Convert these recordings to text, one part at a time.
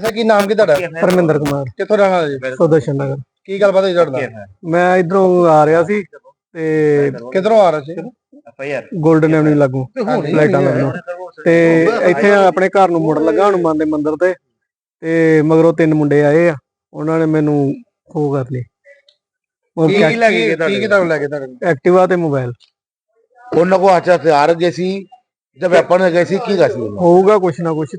ਅੱਛਾ ਕੀ ਨਾਮ ਕੀ ਤੁਹਾਡਾ? ਪਰਮਿੰਦਰ ਕੁਮਾਰ। ਕਿੱਥੋਂ ਰਹਿਣ ਵਾਲੇ ਜੀ? ਸੁਦਰਸ਼ਨ ਨਗਰ। ਕੀ ਗੱਲਬਾਤ ਹੋਈ ਤੁਹਾਡੇ ਨਾਲ? ਮੈਂ ਇਧਰੋਂ ਆ ਰਿਹਾ ਸੀ ਤੇ ਕਿੱਧਰੋਂ ਆ ਰਹੇ ਸੀ? 골ਡਨ ਐਵਨਿਊ ਲੱਗੂ। ਲਾਈਟਾਂ ਲੱਗੂ। ਤੇ ਇੱਥੇ ਆਪਣੇ ਘਰ ਨੂੰ ਮੁੜਨ ਲੱਗਾ ਹਨੂੰਮਾਨ ਦੇ ਮੰਦਿਰ ਤੇ। ਤੇ ਮਗਰੋਂ ਤਿੰਨ ਮੁੰਡੇ ਆਏ ਆ। ਉਹਨਾਂ ਨੇ ਮੈਨੂੰ ਖੋ ਕਰ ਲਈ ਕੀ ਕੀ ਲੈ ਕੇ ਗਏ ਕੀ ਕੀ ਤੁਹਾਨੂੰ ਲੈ ਕੇ ਤੁਹਾਡੇ? ਐਕਟਿਵਾ ਤੇ ਮੋਬਾਈਲ। ਉਹਨਾਂ ਕੋ ਅੱਛਾ ਹਥਿਆਰ ਗਏ ਸੀ। ਜਦ ਵੈਪਨ ਗਏ ਸੀ ਕੀ ਗਾ ਸੀ ਉਹਨਾਂ ਹੋਊਗਾ ਕੁਛ ਨਾ ਕੁਛ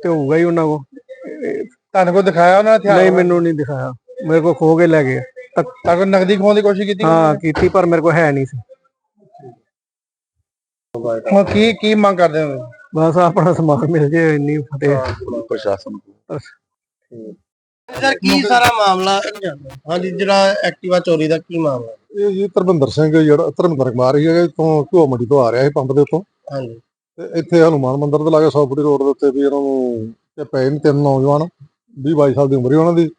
ਕੋ ਤੁਹਾਨੂੰ ਕੋਈ ਦਿਖਾਇਆ ਉਹਨਾਂ ਨੇ ਹਥਿਆਰ? ਨਹੀਂ ਮੈਨੂੰ ਨਹੀਂ ਦਿਖਾਇਆ। ਮੇਰੇ ਕੋ ਖੋ ਕੇ ਲੈ ਗਏ। ਤਾਂ ਕੋਈ ਨਗਦੀ ਖੋਣ ਦੀ ਕੋਸ਼ਿਸ਼ ਕੀਤੀ ਹਾਂ ਕੀਤੀ ਪਰ ਮੇਰੇ ਕੋ ਹੈ ਨਹੀਂ ਸੀ। ਹੁਣ ਕੀ ਕੀ ਮੰਗ ਕਰਦੇ ਹੋ ਬਸ ਆਪਣਾ ਸਮਾਨ ਮਿਲ ਜੇ ਇੰਨੀ ਫਤਿਹ। ਪ੍ਰਸ਼ਾਸਨ ਸਰ ਕੀ ਸਾਰਾ ਮਾਮਲਾ ਹਾਂਜੀ ਜਿਹੜਾ ਐਕਟਿਵਾ ਚੋਰੀ ਦਾ ਕੀ ਮਾਮਲਾ? ਇਹ ਜੀ ਧਰਮਿੰਦਰ ਸਿੰਘ ਜਿਹੜਾ ਧਰਮਿੰਦਰ ਕੁਮਾਰ ਹੀ ਹੈਗਾ ਤੋਂ ਘਿਓ ਮੰਡੀ ਤੋਂ ਆ ਰਿਹਾ ਸੀ ਪੰਪ ਦੇ ਉੱਤੋਂ। ਹਾਂਜੀ। ਤੇ ਇੱਥੇ ਹਨੂਮਾਨ ਮੰਦਿਰ ਦੇ ਲਾਗੇ 100 ਫੁੱਟੀ ਰੋਡ ਦੇ ਉੱਤੇ ਵੀ ਇਹਨਾਂ ਨੂੰ ਤੇ ਪਏ ਨੇ ਤਿੰਨ ਨੌਜਵਾਨ। 20 22 ਸਾਲ ਦੀ ਉਮਰ ਹੀ ਉਹਨਾਂ ਦੀ।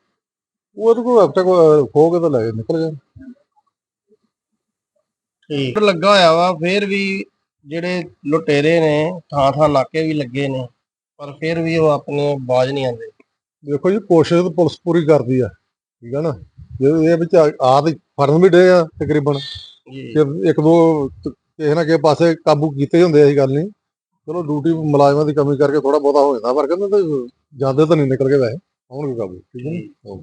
ਉਹ ਇਹਦੇ ਕੋਲ ਹਫ਼ਤੇ ਕੋ ਖੋ ਕੇ ਤਾਂ ਲੈ ਕੇ ਨਿਕਲ ਗਏ। ਠੀਕ। ਲੱਗਾ ਹੋਇਆ ਵਾ ਫਿਰ ਵੀ ਜਿਹੜੇ ਲੁਟੇਰੇ ਨੇ ਥਾਂ ਥਾਂ ਨਾਕੇ ਵੀ ਲੱਗੇ ਨੇ ਪਰ ਫਿਰ ਵੀ ਉਹ ਆਪਣੇ ਬਾਜ ਨਹੀਂ ਆਉਂਦੇ। ਦੇਖੋ ਜੀ ਕੋਸ਼ਿਸ਼ ਤਾਂ ਪੁਲਿਸ ਪੂਰੀ ਕਰਦੀ ਆ ਠੀਕ ਹੈ ਨਾ? ਜੇ ਇਹ ਵਿੱਚ ਆ ਆ ਤੇ ਫੜਨ ਵੀ ਡੇ ਆ ਤਕਰੀਬਨ। ਜੀ। ਕਿ ਇੱਕ ਦੋ ਤ- ਕਿਸੇ ਨਾ ਕਿਸੇ ਪਾਸੇ ਕਾਬੂ ਕੀਤੇ ਹੁੰਦੇ ਆ ਇਹ ਗੱਲ ਨਹੀਂ। ਚਲੋ ਡਿਊਟੀ ਮੁਲਾਜ਼ਮਾਂ ਦੀ ਕਮੀ ਕਰਕੇ ਥੋੜਾ ਬਹੁਤਾ ਹੋ ਜਾਂਦਾ ਪਰ ਕਹਿੰਦੇ ਤਾਂ ਜਾਂਦੇ ਤਾਂ ਨਹੀਂ ਨਿਕਲ ਕੇ ਵੈਸੇ ਆਉਣਗੇ ਕਾਬੂ ਠੀਕ ਹੈ ਨਾ?